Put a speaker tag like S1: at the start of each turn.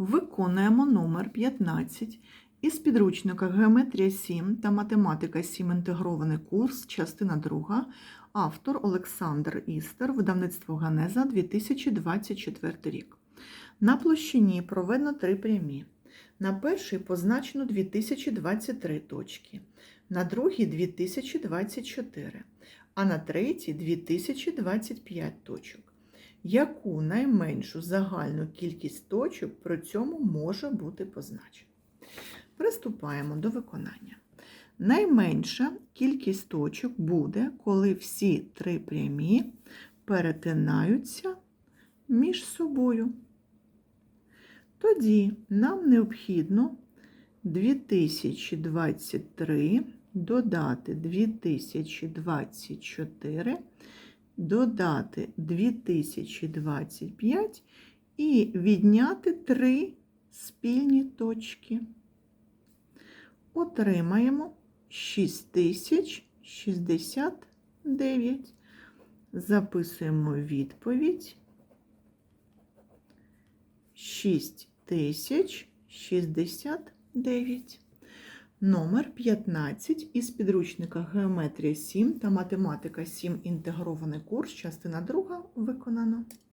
S1: Виконуємо номер 15 із підручника Геометрія 7 та Математика 7 інтегрований курс, частина 2, автор Олександр Істер, видавництво Ганеза 2024 рік. На площині проведено три прямі. На першій позначено 2023 точки, на другій 2024, а на третій 2025 точок. Яку найменшу загальну кількість точок при цьому може бути позначена? Приступаємо до виконання. Найменша кількість точок буде, коли всі три прямі перетинаються між собою. Тоді нам необхідно 2023 додати 2024, додати 2025 і відняти три спільні точки. Отримаємо 6069. Записуємо відповідь. 6069. Номер 15 із підручника Геометрія 7 та Математика 7 інтегрований курс, частина 2 виконано.